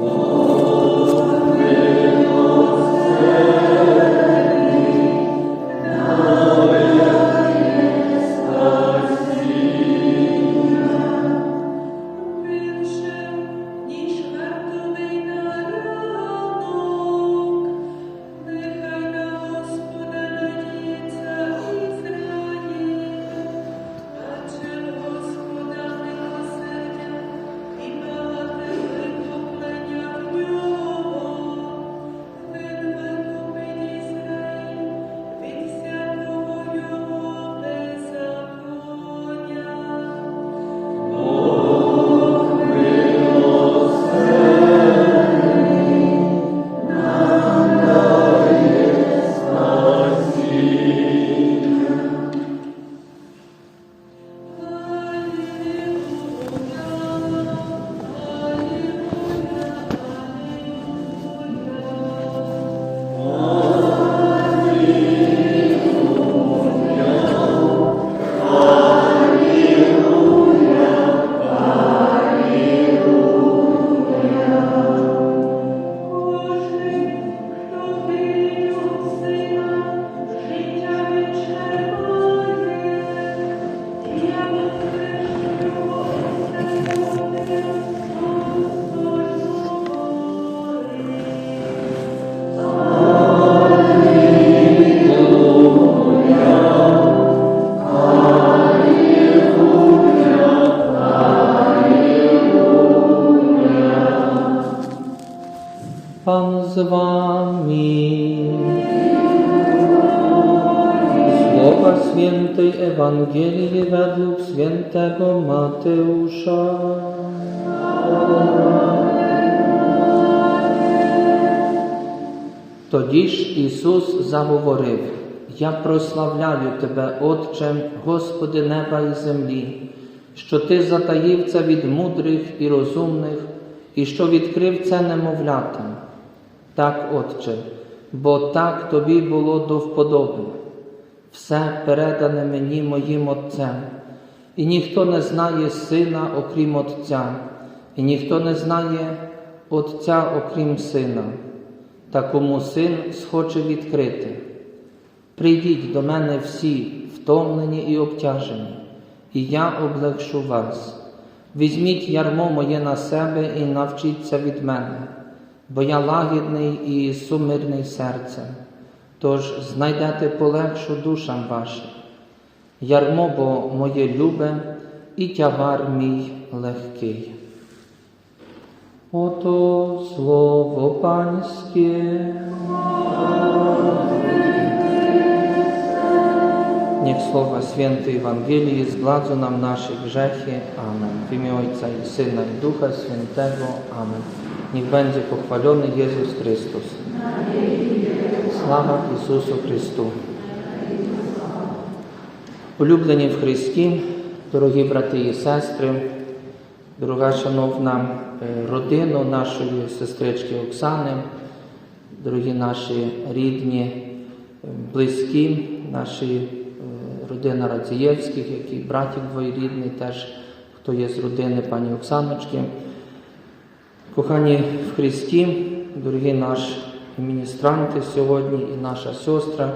Більше, świętego Mateusza. Тоді ж Ісус заговорив: Я прославляю Тебе, Отче, Господи неба і землі, що Ти затаїв це від мудрих і розумних, і що відкрив це немовлятам. Так, Отче, бо так тобі було до вподоби. Все передане мені моїм Отцем, і ніхто не знає Сина, окрім Отця, і ніхто не знає Отця, окрім Сина, та кому син схоче відкрити. Прийдіть до мене всі, втомлені і обтяжені, і я облегшу вас. Візьміть ярмо моє на себе і навчіться від мене, бо я лагідний і сумирний серцем, тож знайдете полегшу душам вашим. Ярмо бо моє любе і тягар мій легкий. Ото слово панське. Niech słowa świętej Ewangelii zgładzą nam nasze grzechy. Amen. W imię Ojca i Syna i Ducha Świętego. Amen. Niech będzie pochwalony Jezus Chrystus. Слава Ісусу Христу! Улюблені в Христі, дорогі брати і сестри, дорога шановна е, родина нашої сестрички Оксани, дорогі наші рідні, е, близькі, наші е, родина Радзієвських, які братів двоєрідний, теж хто є з родини пані Оксаночки. Кохані в Христі, дорогі наші міністранти сьогодні і наша сестра,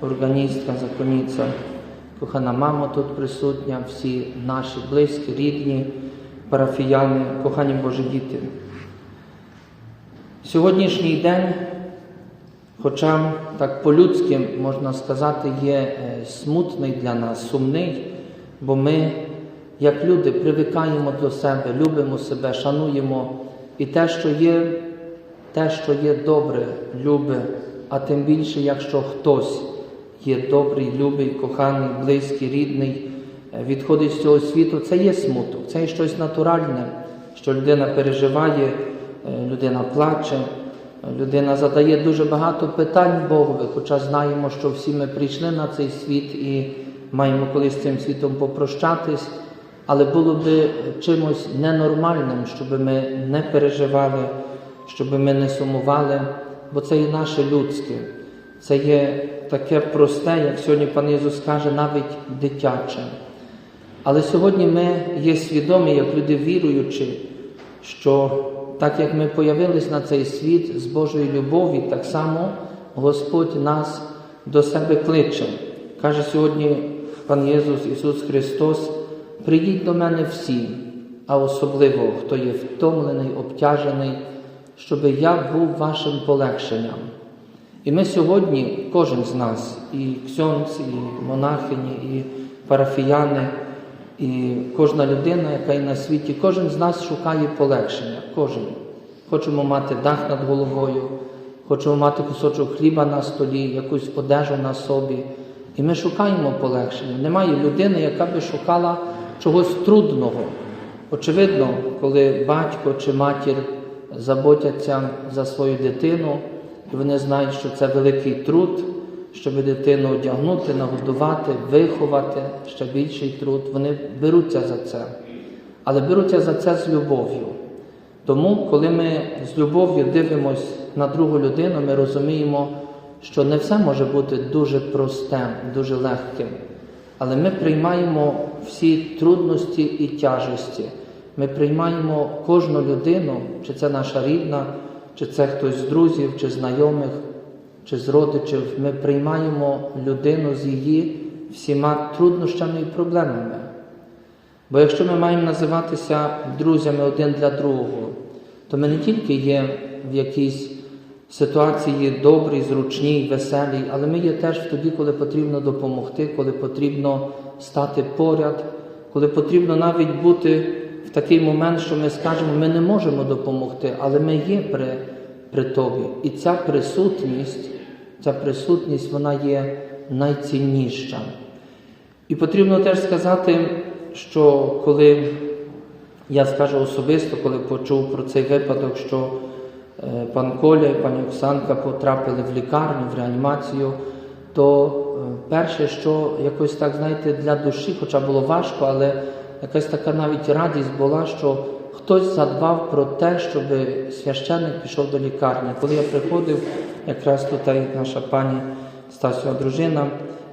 органістка, законниця, кохана мама тут присутня, всі наші близькі, рідні, парафіяни, кохані Божі діти. Сьогоднішній день, хоча так по-людськи можна сказати, є е, смутний для нас, сумний, бо ми, як люди, привикаємо до себе, любимо себе, шануємо і те, що є, те, що є добре, любе, а тим більше, якщо хтось є добрий, любий, коханий, близький, рідний, е, відходить з цього світу, це є смуток, це є щось натуральне, що людина переживає, е, людина плаче, людина задає дуже багато питань Богові, хоча знаємо, що всі ми прийшли на цей світ і маємо колись з цим світом попрощатись. Але було би чимось ненормальним, щоб ми не переживали, щоб ми не сумували, бо це є наше людське, це є таке просте, як сьогодні пан Ісус каже, навіть дитяче. Але сьогодні ми є свідомі, як люди віруючі, що так як ми появились на цей світ з Божої любові, так само Господь нас до себе кличе. Каже сьогодні пан Єсус Ісус Христос: прийдіть до мене всі, а особливо, хто є втомлений, обтяжений, щоб я був вашим полегшенням. І ми сьогодні, кожен з нас, і ксьонці, і монахині, і парафіяни, і кожна людина, яка є на світі, кожен з нас шукає полегшення. Кожен. Хочемо мати дах над головою, хочемо мати кусочок хліба на столі, якусь одежу на собі. І ми шукаємо полегшення. Немає людини, яка би шукала чогось трудного. Очевидно, коли батько чи матір заботяться за свою дитину, і вони знають, що це великий труд, щоб дитину одягнути, нагодувати, виховати, ще більший труд, вони беруться за це. Але беруться за це з любов'ю. Тому, коли ми з любов'ю дивимося на другу людину, ми розуміємо, що не все може бути дуже простим, дуже легким. Але ми приймаємо всі трудності і тяжесті. Ми приймаємо кожну людину, чи це наша рідна, чи це хтось з друзів, чи знайомих, чи з родичів. Ми приймаємо людину з її всіма труднощами і проблемами. Бо якщо ми маємо називатися друзями один для другого, то ми не тільки є в якійсь ситуації добрій, зручній, веселій, але ми є теж тоді, коли потрібно допомогти, коли потрібно стати поряд, коли потрібно навіть бути такий момент, що ми скажемо, ми не можемо допомогти, але ми є при, при тобі. І ця присутність, ця присутність, вона є найцінніша. І потрібно теж сказати, що коли я скажу особисто, коли почув про цей випадок, що е, пан Коля і пані Оксанка потрапили в лікарню, в реанімацію, то е, перше, що якось так, знаєте, для душі, хоча було важко, але якась така навіть радість була, що хтось задбав про те, щоб священник пішов до лікарні. Коли я приходив, якраз тут наша пані Стасова дружина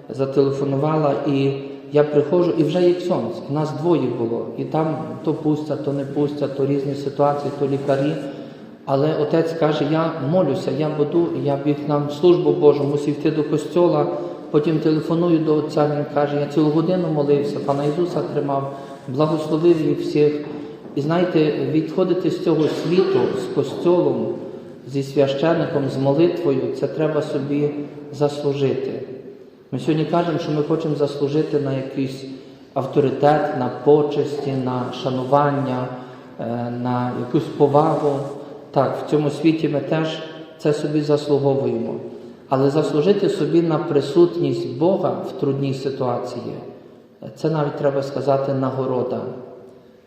зателефонувала, і я приходжу, і вже є сонце. Нас двоє було. І там то пустять, то не пустять, то різні ситуації, то лікарі. Але отець каже: я молюся, я буду, я біг нам службу Божу, мусив йти до костьола, потім телефоную до отця. Він каже, я цілу годину молився, пана Ісуса тримав, благословив їх всіх. І знаєте, відходити з цього світу, з костьолом, зі священником, з молитвою, це треба собі заслужити. Ми сьогодні кажемо, що ми хочемо заслужити на якийсь авторитет, на почесті, на шанування, е, на якусь повагу. Так, в цьому світі ми теж це собі заслуговуємо. Але заслужити собі на присутність Бога в трудній ситуації, це навіть треба сказати нагорода.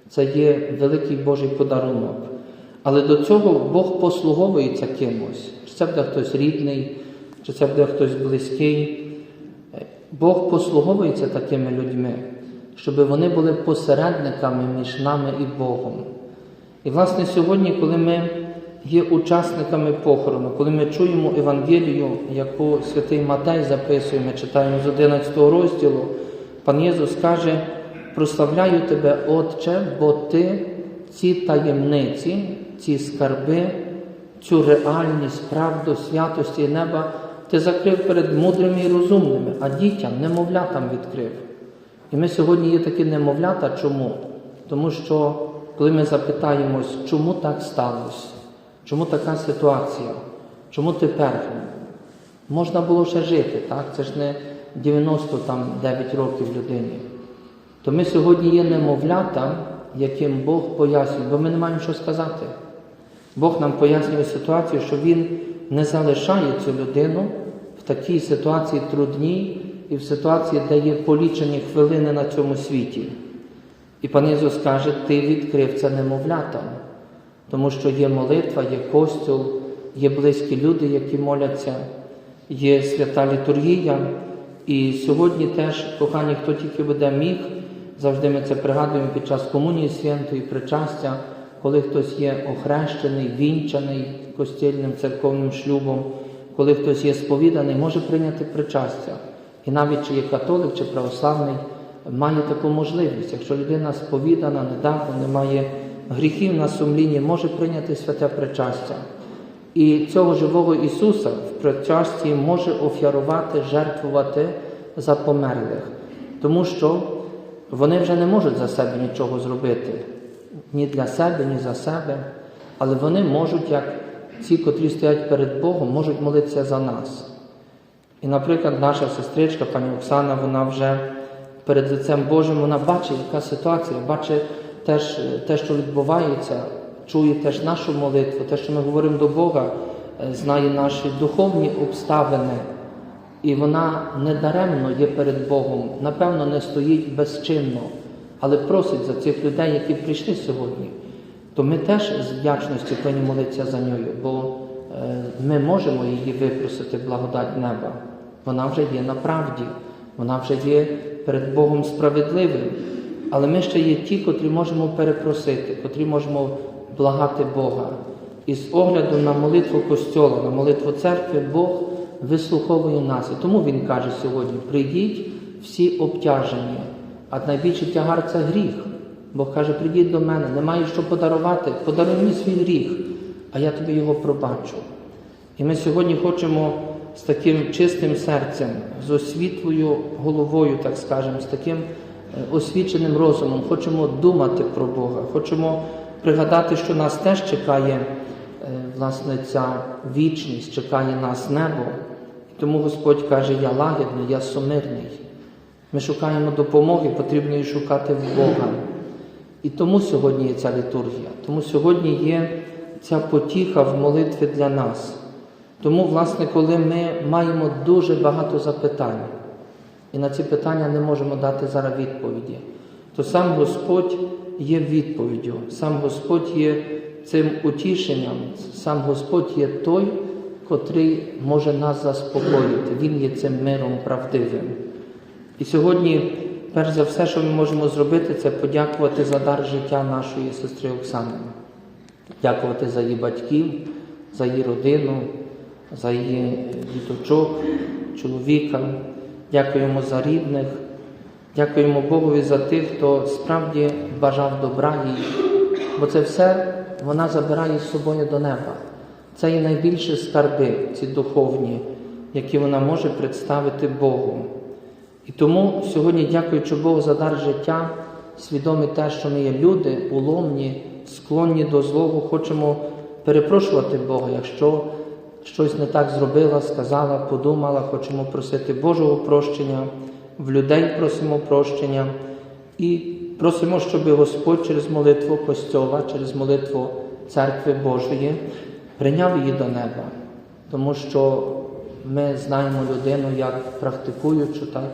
Це є великий Божий подарунок. Але до цього Бог послуговується кимось. Чи це буде хтось рідний, чи це буде хтось близький. Бог послуговується такими людьми, щоб вони були посередниками між нами і Богом. І, власне, сьогодні, коли ми є учасниками похорону, коли ми чуємо Евангелію, яку святий Матей записує, ми читаємо з 11 розділу, пан Єсус каже, прославляю тебе, Отче, бо ти ці таємниці, ці скарби, цю реальність, правду, святості і неба ти закрив перед мудрими і розумними, а дітям, немовлятам відкрив. І ми сьогодні є такі немовлята. Чому? Тому що, коли ми запитаємось, чому так сталося, чому така ситуація, чому тепер можна було ще жити, так? Це ж не 99 років людині. То ми сьогодні є немовлята, яким Бог пояснює, бо ми не маємо що сказати. Бог нам пояснює ситуацію, що Він не залишає цю людину в такій ситуації трудній і в ситуації, де є полічені хвилини на цьому світі. І пан Ісус каже, ти відкрив це немовлятам, тому що є молитва, є костюл, є близькі люди, які моляться, є свята літургія. І сьогодні теж, кохані, хто тільки буде міг, завжди ми це пригадуємо під час комунії святої, причастя, коли хтось є охрещений, вінчаний костільним церковним шлюбом, коли хтось є сповіданий, може прийняти причастя. І навіть чи є католик, чи православний, має таку можливість. Якщо людина сповідана, недавно не має гріхів на сумлінні, може прийняти святе причастя. І цього живого Ісуса в причасті може офярувати, жертвувати за померлих, тому що вони вже не можуть за себе нічого зробити, ні для себе, ні за себе, але вони можуть, як ці, котрі стоять перед Богом, можуть молитися за нас. І, наприклад, наша сестричка, пані Оксана, вона вже перед лицем Божим, вона бачить, яка ситуація, бачить теж е, те, що відбувається, чує теж нашу молитву, те, що ми говоримо до Бога, е, знає наші духовні обставини. І вона недаремно є перед Богом, напевно, не стоїть безчинно, але просить за цих людей, які прийшли сьогодні. То ми теж з вдячністю повинні молитися за нею, бо е, ми можемо її випросити благодать неба. Вона вже є на правді, вона вже є перед Богом справедливим. Але ми ще є ті, котрі можемо перепросити, котрі можемо благати Бога. І з огляду на молитву Костьола, на молитву церкви, Бог вислуховує нас. І тому Він каже сьогодні: прийдіть всі обтяжені, а найбільший тягар це гріх. Бог каже, прийдіть до мене, немає що подарувати, подаруй мені свій гріх, а я тобі його пробачу. І ми сьогодні хочемо з таким чистим серцем, з освітлою головою, так скажемо, з таким е, освіченим розумом, хочемо думати про Бога, хочемо пригадати, що нас теж чекає е, власне ця вічність, чекає нас небо. Тому Господь каже, я лагідний, я сумирний. Ми шукаємо допомоги, потрібно її шукати в Бога. І тому сьогодні є ця літургія, тому сьогодні є ця потіха в молитві для нас. Тому, власне, коли ми маємо дуже багато запитань, і на ці питання не можемо дати зараз відповіді, то сам Господь є відповіддю, сам Господь є цим утішенням, сам Господь є той, котрий може нас заспокоїти. Він є цим миром правдивим. І сьогодні, перш за все, що ми можемо зробити, це подякувати за дар життя нашої сестри Оксани, дякувати за її батьків, за її родину, за її діточок, чоловіка. Дякуємо за рідних, дякуємо Богові за тих, хто справді бажав добра їй, бо це все вона забирає з собою до неба. Це і найбільші скарби, ці духовні, які вона може представити Богу. І тому сьогодні, дякуючи Богу за дар життя, свідомі те, що ми є люди, уломні, склонні до злого, хочемо перепрошувати Бога, якщо щось не так зробила, сказала, подумала, хочемо просити Божого прощення, в людей просимо прощення і просимо, щоб Господь через молитву Костьола, через молитву Церкви Божої прийняв її до неба, тому що ми знаємо людину як практикуючу, так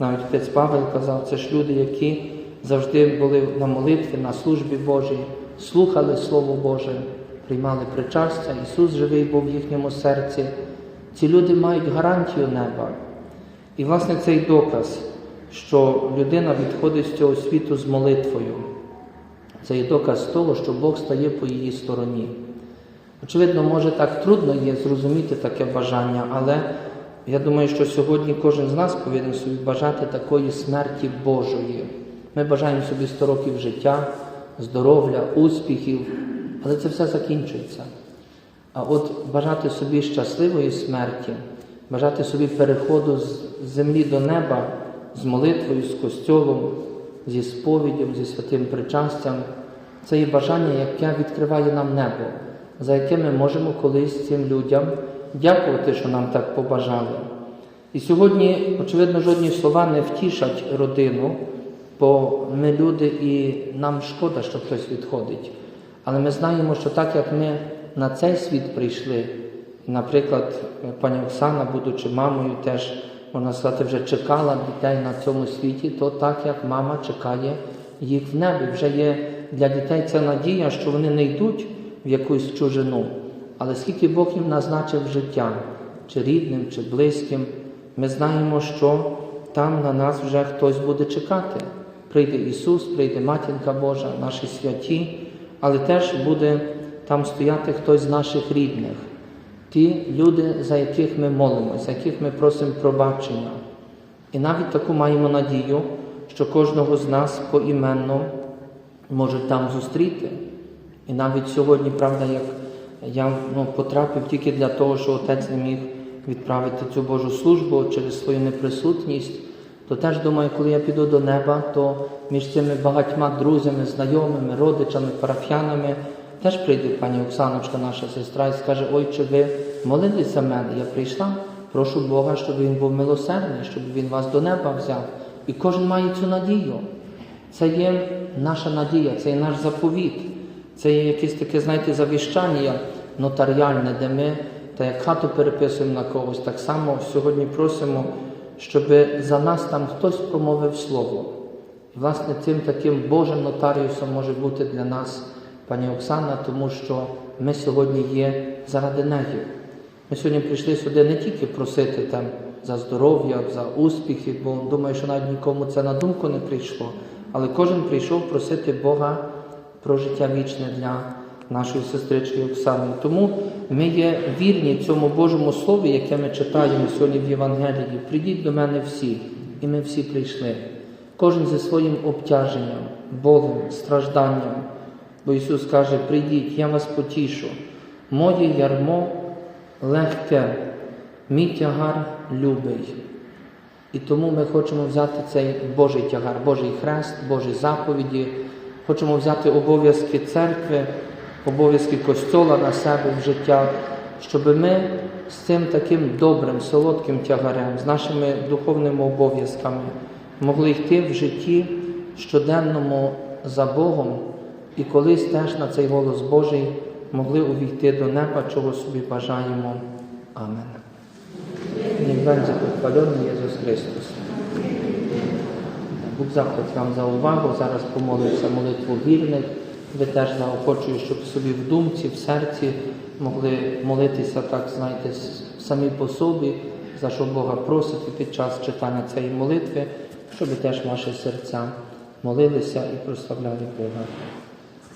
навіть отець Павел казав, це ж люди, які завжди були на молитві, на службі Божій, слухали Слово Боже, приймали причастя, Ісус живий був в їхньому серці. Ці люди мають гарантію неба. І, власне, цей доказ, що людина відходить з цього світу з молитвою, це є доказ того, що Бог стає по її стороні. Очевидно, може так трудно є зрозуміти таке бажання, але я думаю, що сьогодні кожен з нас повинен собі бажати такої смерті Божої. Ми бажаємо собі 100 років життя, здоров'я, успіхів, але це все закінчується. А от бажати собі щасливої смерті, бажати собі переходу з землі до неба, з молитвою, з костьолом, зі сповіддям, зі святим причастям, це є бажання, яке відкриває нам небо, за яке ми можемо колись цим людям дякувати, що нам так побажали. І сьогодні, очевидно, жодні слова не втішать родину, бо ми люди і нам шкода, що хтось відходить. Але ми знаємо, що так як ми на цей світ прийшли, наприклад, пані Оксана, будучи мамою, теж, можна сказати, вже чекала дітей на цьому світі, то так як мама чекає їх в небі. Вже є для дітей ця надія, що вони не йдуть в якусь чужину. Але скільки Бог їм назначив життя, чи рідним, чи близьким, ми знаємо, що там на нас вже хтось буде чекати. Прийде Ісус, прийде Матінка Божа, наші святі, але теж буде там стояти хтось з наших рідних, ті люди, за яких ми молимося, за яких ми просимо пробачення. І навіть таку маємо надію, що кожного з нас поіменно можуть там зустріти. І навіть сьогодні, правда, як я ну, потрапив тільки для того, що отець не міг відправити цю Божу службу через свою неприсутність, то теж думаю, коли я піду до неба, то між цими багатьма друзями, знайомими, родичами, парафіянами теж прийде пані Оксаночка, наша сестра, і скаже, ой, чи ви молились за мене? Я прийшла, прошу Бога, щоб він був милосердний, щоб він вас до неба взяв. І кожен має цю надію. Це є наша надія, це є наш заповіт. Це є якесь таке, знаєте, завіщання нотаріальне, де ми, та як хату переписуємо на когось, так само сьогодні просимо, щоб за нас там хтось промовив слово. І, власне, цим таким Божим нотаріусом може бути для нас пані Оксана, тому що ми сьогодні є заради неї. Ми сьогодні прийшли сюди не тільки просити там за здоров'я, за успіхи, бо думаю, що навіть нікому це на думку не прийшло. Але кожен прийшов просити Бога про життя вічне для нашої сестрички Оксани. Тому ми є вірні цьому Божому Слові, яке ми читаємо сьогодні в Євангелії. Прийдіть до мене всі, і ми всі прийшли. Кожен зі своїм обтяженням, болем, стражданням. Бо Ісус каже: прийдіть, я вас потішу. Моє ярмо легке, мій тягар любий. І тому ми хочемо взяти цей Божий тягар, Божий хрест, Божі заповіді, хочемо взяти обов'язки церкви, обов'язки Костьола на себе в життя, щоб ми з цим таким добрим, солодким тягарем, з нашими духовними обов'язками могли йти в житті щоденному за Богом і колись теж на цей голос Божий могли увійти до неба, чого собі бажаємо. Амен. Niech będzie pochwalony Jezus Chrystus. Bóg zapłać Wam za uwagę. Zaraz pomolиться молитву вірних. Ви теж заохочую, щоб собі в думці, в серці могли молитися, так знаєте, самі по собі, за що Бога просити під час читання цієї молитви, щоб теж ваші серця молилися і прославляли Бога.